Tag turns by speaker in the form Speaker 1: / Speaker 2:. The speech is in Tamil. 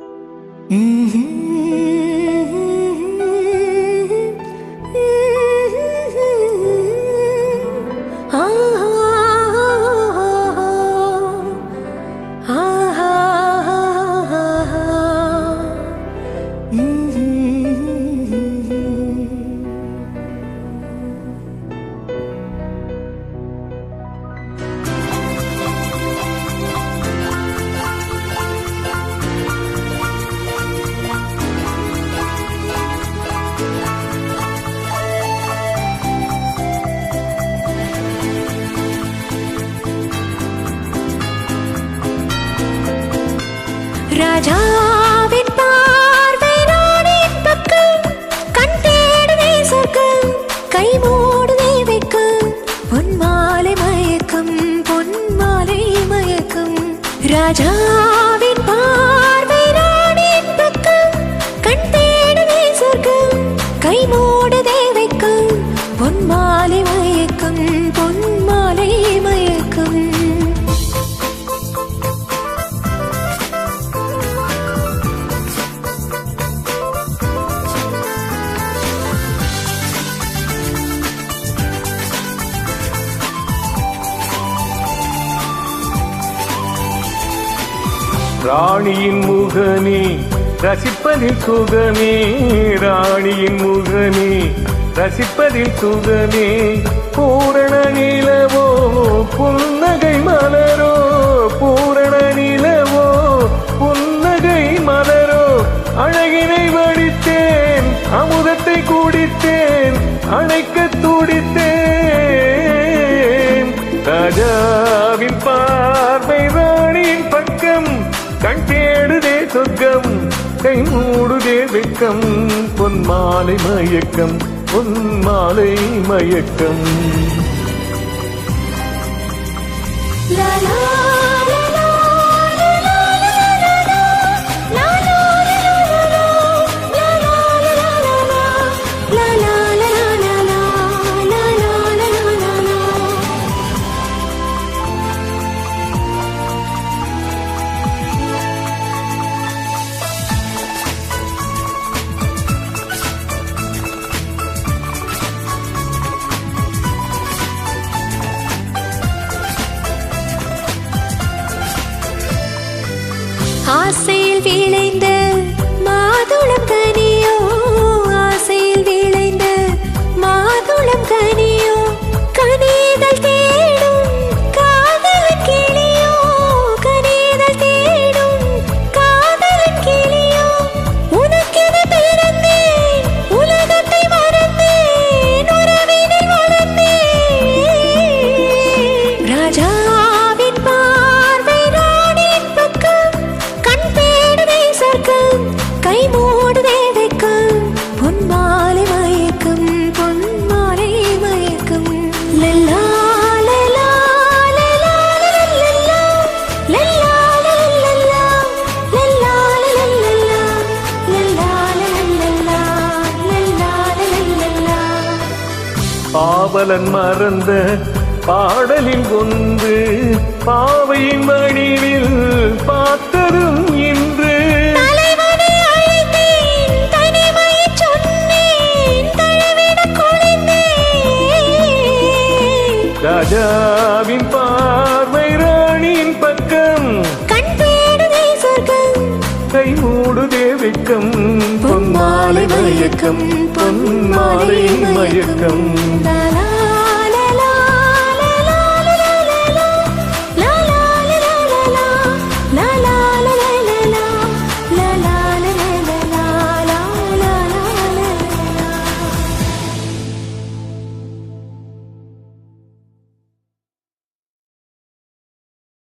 Speaker 1: Thank you. ராஜாவின் பார்வை ராணியின் பக்கம். கண் தேடுதே சொர்க்கம் கை மூடுதே வெக்கம். பொன் மாலை மயக்கம் பொன் மாலை மயக்கம்.
Speaker 2: ராஜா ராணியின் முகனே ரசிப்பதில் சுகமே ராணியின் முகனே ரசிப்பதில் சுகமே. பூரண நிலவோ புன்னகை மலரோ பூரண நிலவோ புன்னகை மலரோ. அழகினை வடித்தேன் அமுதத்தை குடித்தேன் அணைக்க துடித்தேன். ராஜாவின் பார்வை ராணியின் பக்கம் கண் தேடுதே சொர்க்கம் கை மூடுதே வெக்கம் பொன் மாலை மயக்கம் பொன் மாலை மயக்கம்.
Speaker 1: La la la ஆசையில் விளைந்த
Speaker 2: பாவலன் மறந்த பாடலின் கொண்டு பாவையின் வடிவில் பார்த்ததும் இன்று. ராஜாவின் பார்வை ராணியின் பக்கம். கை மூடுதே வெக்கம் பொன்மாலை மயக்கம். பொன்மாலை மயக்கம்.